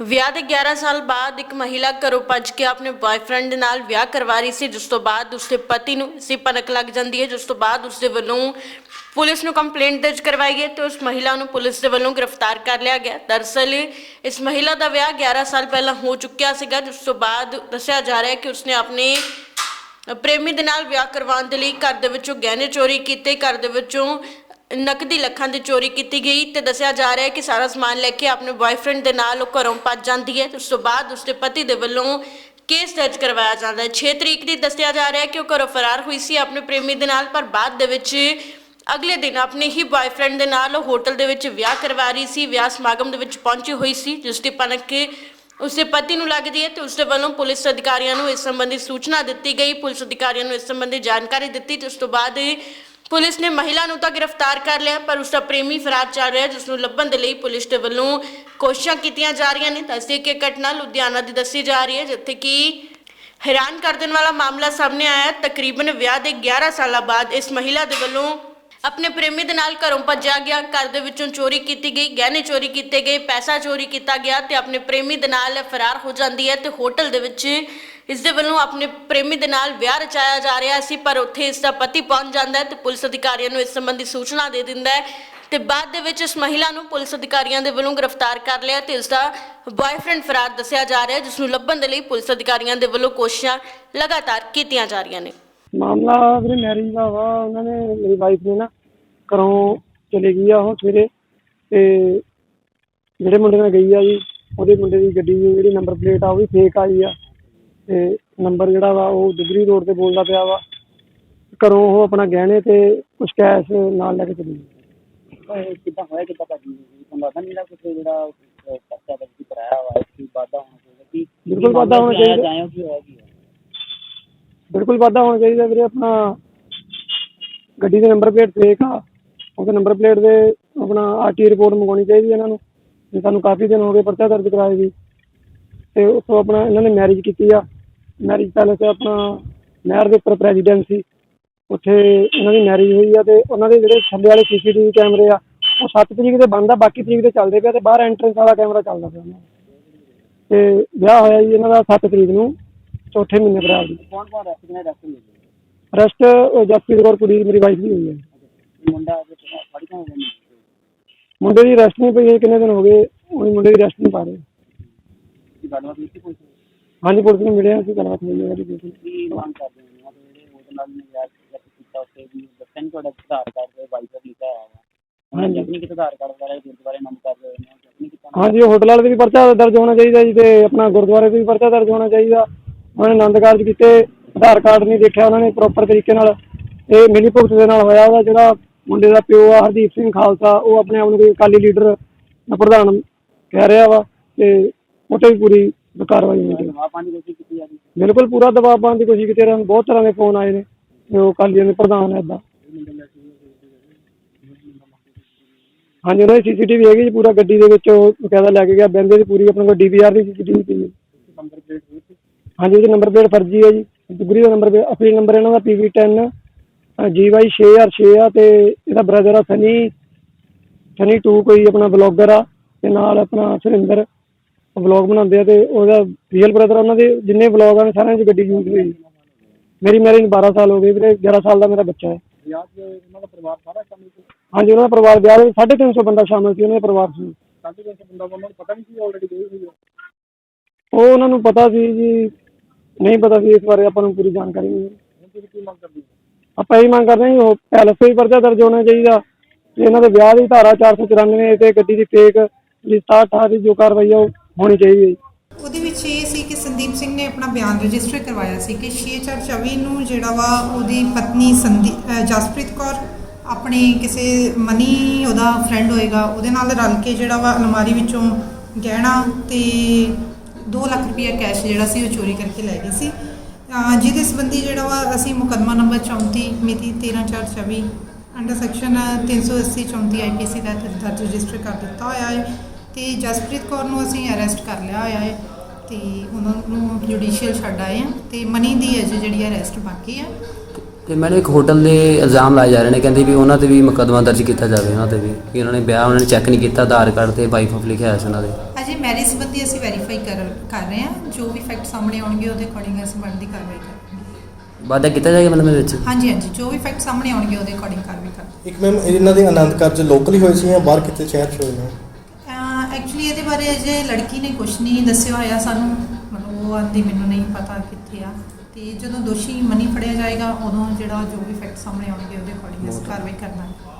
ਵਿਆਹ ਦੇ 11 ਸਾਲ ਬਾਅਦ ਇੱਕ ਮਹਿਲਾ ਘਰੋਂ ਭੱਜ ਕੇ ਆਪਣੇ ਬॉयਫ੍ਰੈਂਡ ਦੇ ਨਾਲ ਵਿਆਹ ਕਰਵਾ ਰਹੀ ਸੀ, ਜਿਸ ਤੋਂ ਬਾਅਦ ਉਸਦੇ ਪਤੀ ਨੂੰ ਸੀ ਪਨਕ ਲੱਗ ਜਾਂਦੀ ਹੈ, ਜਿਸ ਤੋਂ ਬਾਅਦ ਉਸਦੇ ਵੱਲੋਂ ਪੁਲਿਸ ਨੂੰ ਕੰਪਲੇਂਟ ਦਰਜ ਕਰਵਾਈ ਗਈ ਤੇ ਉਸ ਮਹਿਲਾ ਨੂੰ ਪੁਲਿਸ ਦੇ ਵੱਲੋਂ ਗ੍ਰਿਫਤਾਰ ਕਰ ਲਿਆ ਗਿਆ। ਦਰਅਸਲ ਇਸ ਮਹਿਲਾ ਦਾ ਵਿਆਹ 11 ਸਾਲ ਪਹਿਲਾਂ ਹੋ ਚੁੱਕਿਆ ਸੀਗਾ, ਜਿਸ ਤੋਂ ਬਾਅਦ ਦੱਸਿਆ ਜਾ ਰਿਹਾ ਹੈ ਕਿ ਉਸਨੇ ਆਪਣੇ ਪ੍ਰੇਮੀ ਦੇ ਨਾਲ ਵਿਆਹ ਕਰਵਾਉਣ ਦੇ ਲਈ ਘਰ ਦੇ ਵਿੱਚੋਂ ਗਹਿਣੇ ਚੋਰੀ ਕੀਤੇ, ਘਰ ਦੇ ਵਿੱਚੋਂ ਨਕਦੀ ਲੱਖਾਂ ਦੀ ਚੋਰੀ ਕੀਤੀ ਗਈ ਤੇ ਦੱਸਿਆ ਜਾ ਰਿਹਾ ਹੈ ਕਿ ਸਾਰਾ ਸਮਾਨ ਲੈ ਕੇ ਆਪਣੇ ਬॉयਫ੍ਰੈਂਡ ਦੇ ਨਾਲ ਉਹ ਘਰੋਂ ਭੱਜ ਜਾਂਦੀ ਹੈ। ਤੇ ਉਸ ਤੋਂ ਬਾਅਦ ਉਸਦੇ ਪਤੀ ਦੇ ਵੱਲੋਂ ਕੇਸ ਦਰਜ ਕਰਵਾਇਆ ਜਾਂਦਾ ਹੈ। 6 ਤਰੀਕ ਦੀ ਦੱਸਿਆ ਜਾ ਰਿਹਾ ਹੈ ਕਿ ਉਹ ਘਰੋਂ ਫਰਾਰ ਹੋਈ ਸੀ ਆਪਣੇ ਪ੍ਰੇਮੀ ਦੇ ਨਾਲ, ਪਰ ਬਾਅਦ ਦੇ ਵਿੱਚ ਅਗਲੇ ਦਿਨ ਆਪਣੇ ਹੀ ਬॉयਫ੍ਰੈਂਡ ਦੇ ਨਾਲ ਉਹ ਹੋਟਲ ਦੇ ਵਿੱਚ ਵਿਆਹ ਕਰਵਾ ਰਹੀ ਸੀ, ਵਿਆਹ ਸਮਾਗਮ ਦੇ ਵਿੱਚ ਪਹੁੰਚੀ ਹੋਈ ਸੀ, ਜਿਸ ਦੀ ਪਨਕ ਉਸਦੇ ਪਤੀ ਨੂੰ ਲੱਗਦੀ ਹੈ ਤੇ ਉਸਦੇ ਵੱਲੋਂ ਪੁਲਿਸ ਅਧਿਕਾਰੀਆਂ ਨੂੰ ਇਸ ਸੰਬੰਧੀ ਸੂਚਨਾ ਦਿੱਤੀ ਗਈ। ਪੁਲਿਸ ਅਧਿਕਾਰੀਆਂ ਨੂੰ ਇਸ ਸੰਬੰਧੀ ਜਾਣਕਾਰੀ ਦਿੱਤੀ ਤੇ ਉਸ ਤੋਂ ਬਾਅਦ ਪੁਲਿਸ ਨੇ ਮਹਿਲਾ ਨੂੰ ਤਾਂ ਗ੍ਰਿਫਤਾਰ ਕਰ ਲਿਆ, ਪਰ ਉਸਦਾ ਪ੍ਰੇਮੀ ਫਰਾਰ ਚੱਲ ਰਿਹਾ ਜਿਸ ਨੂੰ ਲੱਭਣ ਦੇ ਲਈ ਪੁਲਿਸ ਦੇ ਵੱਲੋਂ ਕੋਸ਼ਿਸ਼ਾਂ ਕੀਤੀਆਂ ਜਾ ਰਹੀਆਂ ਨੇ। ਦੱਸਦੇ ਕਿ ਘਟਨਾ ਲੁਧਿਆਣਾ ਦੀ ਦੱਸੀ ਜਾ ਰਹੀ ਹੈ, ਜਿੱਥੇ ਕਿ ਹੈਰਾਨ ਕਰ ਦੇਣ ਵਾਲਾ ਮਾਮਲਾ ਸਾਹਮਣੇ ਆਇਆ ਤਕਰੀਬਨ ਵਿਆਹ ਦੇ 11 ਸਾਲਾਂ ਬਾਅਦ ਇਸ ਮਹਿਲਾ ਦੇ ਵੱਲੋਂ ਆਪਣੇ ਪ੍ਰੇਮੀ ਦੇ ਨਾਲ ਘਰੋਂ ਭੱਜਿਆ ਗਿਆ। ਘਰ ਦੇ ਵਿੱਚੋਂ ਚੋਰੀ ਕੀਤੀ ਗਈ, ਗਹਿਣੇ ਚੋਰੀ ਕੀਤੇ ਗਏ, ਪੈਸਾ ਚੋਰੀ ਕੀਤਾ ਗਿਆ ਤੇ ਆਪਣੇ ਪ੍ਰੇਮੀ ਦੇ ਨਾਲ ਫਰਾਰ ਹੋ ਜਾਂਦੀ ਹੈ ਤੇ ਹੋਟਲ ਦੇ ਵਿੱਚ ਇਸ ਦੇ ਵੱਲੋਂ ਆਪਣੇ ਪ੍ਰੇਮੀ ਦੇ ਨਾਲ ਵਿਆਹ ਰਚਾਇਆ ਜਾ ਰਿਹਾ ਸੀ, ਪਰ ਉੱਥੇ ਇਸ ਦਾ ਪਤੀ ਪਹੁੰਚ ਜਾਂਦਾ ਹੈ ਤੇ ਪੁਲਿਸ ਅਧਿਕਾਰੀਆਂ ਨੂੰ ਇਸ ਸੰਬੰਧੀ ਸੂਚਨਾ ਦੇ ਦਿੰਦਾ ਹੈ ਤੇ ਬਾਅਦ ਦੇ ਵਿੱਚ ਇਸ ਮਹਿਲਾ ਨੂੰ ਪੁਲਿਸ ਅਧਿਕਾਰੀਆਂ ਦੇ ਵੱਲੋਂ ਗ੍ਰਿਫਤਾਰ ਕਰ ਲਿਆ ਤੇ ਇਸ ਦਾ ਬॉयਫ੍ਰੈਂਡ ਫਰਾਰ ਦੱਸਿਆ ਜਾ ਰਿਹਾ ਹੈ, ਜਿਸ ਨੂੰ ਲੱਭਣ ਦੇ ਲਈ ਪੁਲਿਸ ਅਧਿਕਾਰੀਆਂ ਦੇ ਵੱਲੋਂ ਕੋਸ਼ਿਸ਼ਾਂ ਲਗਾਤਾਰ ਕੀਤੀਆਂ ਜਾ ਰਹੀਆਂ ਨੇ। ਮਾਮਲਾ ਵੀਰੇ ਮੈਰਿਜ ਦਾ ਵਾ, ਉਹਨਾਂ ਨੇ ਮੇਰੀ ਵਾਈਫ ਨੇ ਨਾ ਘਰੋਂ ਚਲੇ ਗਈ ਆ ਉਹ ਸਵੇਰੇ ਤੇ ਜਿਹੜੇ ਮੁੰਡੇ ਨਾਲ ਗਈ ਆ ਜੀ, ਉਹਦੇ ਮੁੰਡੇ ਦੀ ਗੱਡੀ ਦੀ ਜਿਹੜੀ ਨੰਬਰ ਪਲੇਟ ਆ ਉਹ ਵੀ ਫੇਕ ਆਈ ਆ। ਤੇ ਨੰਬਰ ਜਿਹੜਾ ਵਾ ਉਹ ਦੁਗਰੀ ਰੋਡ ਤੇ ਬੋਲਦਾ ਪਿਆ ਵਾ। ਘਰੋਂ ਉਹ ਆਪਣਾ ਗਹਿਣੇ ਤੇ ਕੁਝ ਕੈਸ਼ ਨਾਲ ਲੈ ਕੇ ਚਲੀ ਗਈ। ਕਿੱਦਾਂ ਹੋਇਆ ਕਿੱਦਾਂ ਭਾਜੀ? ਤੁਹਾਨੂੰ ਲੱਗਦਾ ਨਹੀਂ ਕੁਝ ਜਿਹੜਾ ਅਹ, ਪਰਚਾ ਦਰਜ ਕਰਾਇਆ ਵਾ ਇਸ ਦੀ ਵਾਧਾ ਹੋਣਾ ਚਾਹੀਦਾ। ਕਿ ਬਿਲਕੁਲ ਵਾਧਾ ਹੋਣਾ ਚਾਹੀਦਾ। ਜਾਇਓ ਕੀ ਹੋਇਆ ਕੀ ਹੋਇਆ? ਬਿਲਕੁਲ ਵਾਧਾ ਹੋਣਾ ਚਾਹੀਦਾ ਵੀਰੇ ਆਪਣਾ ਗੱਡੀ ਦੇ ਨੰਬਰ ਪਲੇਟ ਫੇਕ ਆ। ਉਹਦੇ ਨੰਬਰ ਪਲੇਟ ਦੇ ਆਪਣਾ ਆਰਟੀ ਰਿਪੋਰਟ ਮੰਗਵਾਉਣੀ ਚਾਹੀਦੀ ਇਹਨਾਂ ਨੂੰ। ਜੇ ਸਾਨੂੰ ਕਾਫੀ ਦਿਨ ਹੋ ਗਏ ਪਰਚਾ ਦਰਜ ਕਰਾਏ ਵੀ ਤੇ ਉੱਥੋਂ ਆਪਣਾ ਇਹਨਾਂ ਨੇ ਮੈਰਿਜ ਕੀਤੀ ਆ। ਮੈਰਿਜ ਪੈਲੇਸ ਆਪਣਾ ਨਹਿਰ ਦੇ ਉੱਪਰ ਪ੍ਰੈਜ਼ੀਡੈਂਟ ਸੀ। ਉੱਥੇ ਇਹਨਾਂ ਦੀ ਮੈਰਿਜ ਹੋਈ ਆ ਤੇ ਉਹਨਾਂ ਦੇ ਜਿਹੜੇ ਥੱਲੇ ਵਾਲੇ ਸੀਸੀਟੀਵੀ ਕੈਮਰੇ ਆ ਉਹ 7 ਤਰੀਕ ਦੇ ਬੰਦ ਆ ਬਾਕੀ ਤਰੀਕ ਦੇ ਚੱਲਦੇ ਪਿਆ ਤੇ ਬਾਹਰ ਐਂਟਰੈਂਸ ਵਾਲਾ ਕੈਮਰਾ ਚੱਲਦਾ ਪਿਆ ਉਹਨਾਂ ਦਾ। ਤੇ ਵਿਆਹ ਹੋਇਆ ਜੀ ਇਹਨਾਂ ਦਾ 7 ਤਰੀਕ ਨੂੰ ਚੌਥੇ ਮਹੀਨੇ ਦੀ ਕੌਣ ਕੌਣ ਰੈਸਟ ਨੇ ਰੈਸਟ ਮਿਲੇ ਰੈਸਟ ਜਸਪ੍ਰੀਤ ਕੌਰ ਕੁੜੀ ਮੇਰੀ ਵਾਈਫ ਦੀ ਹੋਈ ਹੈ ਮੁੰਡਾ ਫੜੀ ਤਾਂ ਗਿਆ ਨਹੀਂ ਮੁੰਡੇ ਦੀ ਰੈਸਟ ਨਹੀਂ ਪਈ ਹੈ ਕਿੰਨੇ ਦਿਨ ਹੋ ਗਏ ਉਹ ਮੁੰਡੇ ਦੀ ਰੈਸਟ ਨਹੀਂ ਪਾ ਰਹੇ। ਕੀ ਗੱਲਬਾਤ ਕੀਤੀ ਕੋਈ ਹਾਂਜੀ ਪੁਲਿਸ ਨੂੰ ਮਿਲਿਆ ਸੀ ਗੱਲਬਾਤ ਹੋਈ ਹੈ ਉਹਦੀ। ਬਿਲਕੁਲ ਕੀ ਮੰਗ ਕਰਦੇ ਹੋ? ਉਹ ਜਿਹੜੇ ਉਹਦੇ ਨਾਲ ਨੇ ਯਾਰ ਕੀਤਾ ਉੱਤੇ ਵੀ ਦੱਸਿਆ ਨਹੀਂ ਤੁਹਾਡਾ ਆਧਾਰ ਕਾਰਡ ਤੇ ਵਾਈਫਰ ਲਿਖਿਆ ਹੋਇਆ ਵਾ? ਉਹਨਾਂ ਨੇ ਆਪਣੀ ਕਿਤੇ ਆਧਾਰ ਕਾਰਡ ਵਗੈਰਾ ਗੁਰਦੁਆਰੇ ਨੰਬਰ ਕਰ ਰਹੇ ਨੇ ਆਪਣੀ ਕਿਤੇ ਹਾਂਜੀ ਉਹ ਹੋਟਲ ਵਾਲੇ ਤੇ ਵੀ ਪਰਚਾ ਦਰਜ ਹੋਣਾ ਚਾਹੀਦਾ ਜੀ ਤੇ ਆਪਣਾ ਗੁਰਦੁਆਰੇ ਤੇ ਵੀ ਪਰਚਾ ਦਰਜ ਹੋਣਾ ਚਾਹੀਦਾ। ਉਹਨਾਂ ਨੇ ਆਨੰਦ ਕਾਰਜ ਕੀਤੇ ਆਧਾਰ ਕਾਰਡ ਨਹੀਂ ਦੇਖਿਆ ਉਹਨਾਂ ਨੇ ਪ੍ਰੋਪਰ ਤਰੀਕੇ ਨਾਲ। ਇਹ ਮਿਲੀ ਭੁਗਤ ਦੇ ਨਾਲ ਹੋਇਆ ਉਹਦਾ ਜਿਹੜਾ ਮੁੰਡੇ ਦਾ ਪਿਓ ਆ ਹਰਦੀਪ ਸਿੰਘ ਖਾਲਸਾ ਉਹ ਆਪਣੇ ਆਪ ਨੂੰ ਕੋਈ ਅਕਾਲੀ ਲੀਡਰ ਦਾ ਪ੍ਰਧਾਨ ਕਹਿ ਰਿਹਾ ਵਾ ਤੇ ਤੇ ਵੀ ਪੂਰੀ ਕਾਰਵਾਈ ਹੋਣੀ ਚਾਹੀਦੀ ਜਵਾਬ ਪਾਉਣ ਦੀ ਕੋਸ਼ਿਸ਼ ਕੀਤੀ ਜਾ ਰਹੀ ਬਿਲਕੁਲ ਪੂਰਾ ਦਬਾਅ ਪਾਉਣ ਦੀ ਕੋਸ਼ਿਸ਼ ਕੀਤੀ ਨੂੰ ਬਹੁਤ ਤਰ੍ਹਾਂ ਦੇ ਫੋਨ ਆਏ ਨੇ ਤੇ ਉਹ ਅਕਾਲੀਆਂ ਦੇ ਪ੍ਰਧਾਨ ਹੈ ਇਦਾਂ। ਹਾਂਜੀ ਉਹਨਾਂ ਦੀ ਸੀਸੀਟੀਵੀ ਹੈਗੀ ਜੀ ਪੂਰਾ ਗੱਡੀ ਦੇ ਵਿੱਚ ਉਹ ਬਕਾਇਦਾ ਲੈ ਕੇ ਗਿਆ। ਬੰਦੇ ਦੀ ਪੂਰੀ ਆਪਣੇ ਕੋਲ ਡੀਵੀਆਰ ਦੀ ਸੀਸੀਟੀਵੀ ਪਈ ਹੈ। ਨੰਬਰ ਪਲੇਟ ਹੋਈ ਸੀ? ਹਾਂਜੀ ਉਹਦੇ ਨੰਬਰ ਪਲੇਟ ਫਰਜ਼ੀ ਹੈ ਜੀ। ਦੁਗਰੀ ਦਾ ਨੰਬਰ ਅਸਲੀ ਨੰਬਰ ਇਹਨਾਂ ਦਾ PV10 GY 6006 ਆ ਤੇ ਇਹਦਾ ਬ੍ਰਦਰ ਆ ਸਨੀ ਸਨੀ 2 ਕੋਈ ਆਪਣਾ ਬਲੌਗਰ ਆ ਤੇ ਨਾਲ ਆਪਣਾ ਸੁਰਿੰਦਰ। ਵਲੌਗ ਬਣਾਉਂਦੇ ਆ ਤੇ ਉਹਦਾ ਰੀਅਲ ਬ੍ਰਦਰ ਉਹਨਾਂ ਦੇ ਜਿੰਨੇ ਵਲੌਗ ਆ ਸਾਰਿਆਂ 'ਚ ਗੱਡੀ ਯੂਜ਼ ਹੋਈ ਮੇਰੀ ਮੈਰਿਜ 12 ਸਾਲ ਹੋ ਗਏ ਵੀਰੇ 11 ਸਾਲ ਦਾ ਮੇਰਾ ਬੱਚਾ ਹੈ। 'ਚ ਉਹਨਾਂ ਦਾ ਪਰਿਵਾਰ ਸਾਰਾ ਸ਼ਾਮਿਲ ਸੀ? ਹਾਂਜੀ ਉਹਨਾਂ ਦਾ ਪਰਿਵਾਰ ਵਿਆਹ ਦੇ ਵਿੱਚ 350 ਬੰਦਾ ਸ਼ਾਮਲ ਸੀ ਉਹਨਾਂ ਦੇ ਪਰਿਵਾਰ ਸੀ ਤਿੰਨ ਸੌ ਬੰਦਾ ਉਹਨਾਂ ਨੂੰ ਪਤਾ ਨਹੀਂ ਸੀ ਆਲਰੇਡੀ ਹੋਈ ਹੈ ਉਹ? ਉਹਨਾਂ ਨੂੰ ਪਤਾ ਸੀ ਜੀ ਨਹੀਂ ਪਤਾ ਸੀ ਇਸ ਬਾਰੇ ਆਪਾਂ ਨੂੰ ਪੂਰੀ ਜਾਣਕਾਰੀ ਨਹੀਂ ਤੁਸੀਂ ਕੀ ਮੰਗ ਕਰਦੇ ਹੋ? ਆਪਾਂ ਇਹ ਮੰਗ ਕਰਦੇ ਹਾਂ ਜੀ ਉਹ ਪੈਲਸ ਤੇ ਪਰਚਾ ਦਰਜ ਹੋਣਾ ਚਾਹੀਦਾ। ਤੇ ਇਹਨਾਂ ਦੇ ਵਿਆਹ ਦੀ ਧਾਰਾ 494 ਤੇ ਗੱਡੀ ਦੀ ਫੇਕ ਜਿਹੜੀ 67 ਦੀ ਜੋ ਕਾਰਵਾਈ ਆ ਉਹ ਹੋਣੀ ਚਾਹੀਦੀ ਹੈ ਉਹਦੇ ਵਿੱਚ ਇਹ ਸੀ ਕਿ ਸੰਦੀਪ ਸਿੰਘ ਨੇ ਆਪਣਾ ਬਿਆਨ ਰਜਿਸਟਰ ਕਰਵਾਇਆ ਸੀ ਕਿ 6424 ਨੂੰ ਜਿਹੜਾ ਵਾ ਉਹਦੀ ਪਤਨੀ ਸੰਦੀ ਜਸਪ੍ਰੀਤ ਕੌਰ ਆਪਣੇ ਕਿਸੇ ਮਨੀ ਉਹਦਾ ਫਰੈਂਡ ਹੋਏਗਾ, ਉਹਦੇ ਨਾਲ ਰਲ ਕੇ ਜਿਹੜਾ ਵਾ ਅਲਮਾਰੀ ਵਿੱਚੋਂ ਗਹਿਣਾ ਤੇ 2 ਲੱਖ ਰੁਪਇਆ ਕੈਸ਼ ਜਿਹੜਾ ਸੀ ਉਹ ਚੋਰੀ ਕਰਕੇ ਲੈ ਗਈ ਸੀ। ਜਿਹਦੇ ਸੰਬੰਧੀ ਜਿਹੜਾ ਵਾ ਅਸੀਂ ਮੁਕੱਦਮਾ ਨੰਬਰ 34 ਮਿਤੀ 13424 ਅੰਡਰ ਸੈਕਸ਼ਨ 380 34 ਆਈਪੀਸੀ ਦਾ ਦਰਜ ਰਜਿਸਟਰ ਕਰ ਦਿੱਤਾ ਹੋਇਆ ਹੈ। ਤੇ ਜਸਪ੍ਰੀਤ ਕੌਰ ਨੂੰ ਅਸੀਂ ਅਰੈਸਟ ਕਰ ਲਿਆ ਹੋਇਆ ਹੈ ਤੇ ਉਹਨਾਂ ਨੂੰ ਜੁਡੀਸ਼ੀਅਲ ਛੱਡ ਆਏ ਆ ਤੇ ਮਨੀ ਦੀ ਅਜੇ ਜਿਹੜੀ ਅਰੈਸਟ ਬਾਕੀ ਹੈ। ਤੇ ਮੈਨੂੰ ਇੱਕ ਹੋਟਲ ਦੇ ਇਲਜ਼ਾਮ ਲਾਏ ਜਾ ਰਹੇ ਨੇ ਕਹਿੰਦੇ ਵੀ ਉਹਨਾਂ ਤੇ ਵੀ ਮੁਕੱਦਮਾ ਦਰਜ ਕੀਤਾ ਜਾਵੇ ਉਹਨਾਂ ਤੇ ਵੀ ਕਿ ਉਹਨਾਂ ਨੇ ਵਿਆਹ ਉਹਨਾਂ ਨੇ ਚੈੱਕ ਨਹੀਂ ਕੀਤਾ ਆਧਾਰ ਕਾਰਡ ਤੇ ਵਾਈਫ ਆਫ ਲਿਖਿਆ ਹੋਇਆ ਸੀ ਉਹਨਾਂ ਦੇ। ਅਜੇ ਮੈਰਿਜ ਸੰਬੰਧੀ ਅਸੀਂ ਵੈਰੀਫਾਈ ਕਰ ਕਰ ਰਹੇ ਹਾਂ ਜੋ ਵੀ ਫੈਕਟ ਸਾਹਮਣੇ ਆਉਣਗੇ ਉਹਦੇ ਅਕੋਰਡਿੰਗ ਅਸੀਂ ਬਣਦੀ ਕਾਰਵਾਈ ਕਰਾਂਗੇ ਵਾਅਦਾ ਕੀਤਾ ਜਾਏਗਾ ਮਤਲਬ ਇਹਦੇ ਵਿੱਚ? ਹਾਂਜੀ ਹਾਂਜੀ ਜੋ ਵੀ ਫੈਕਟ ਸਾਹਮਣੇ ਆਉਣਗੇ ਉਹਦੇ ਅਕੋਰਡਿੰਗ ਕਾਰਵਾਈ ਕਰਾਂਗੇ ਇੱਕ ਮੈਮ ਇਹਨਾਂ ਦੇ ਆਨੰਦ ਕਾਰਜ ਲੋਕਲ ਹੀ ਹੋਏ ਸੀ ਜਾਂ ਬਾਹਰ ਕਿਤੇ ਸ਼ਹਿਰ 'ਚ ਹੋਏ ਨੇ? ਐਕਚੁਅਲੀ ਇਹਦੇ ਬਾਰੇ ਅਜੇ ਲੜਕੀ ਨੇ ਕੁਝ ਨਹੀਂ ਦੱਸਿਆ ਹੋਇਆ ਸਾਨੂੰ ਮਤਲਬ ਉਹ ਆਂਦੀ ਮੈਨੂੰ ਨਹੀਂ ਪਤਾ ਕਿੱਥੇ ਆ। ਤੇ ਜਦੋਂ ਦੋਸ਼ੀ ਮਨੀ ਫੜਿਆ ਜਾਏਗਾ ਉਦੋਂ ਜਿਹੜਾ ਜੋ ਵੀ ਫੈਕਟ ਸਾਹਮਣੇ ਆਉਣਗੇ ਉਹਦੇ ਅਕੋਰਡਿੰਗ ਅਸੀਂ ਕਾਰਵਾਈ ਕਰਨਾ ਹੈ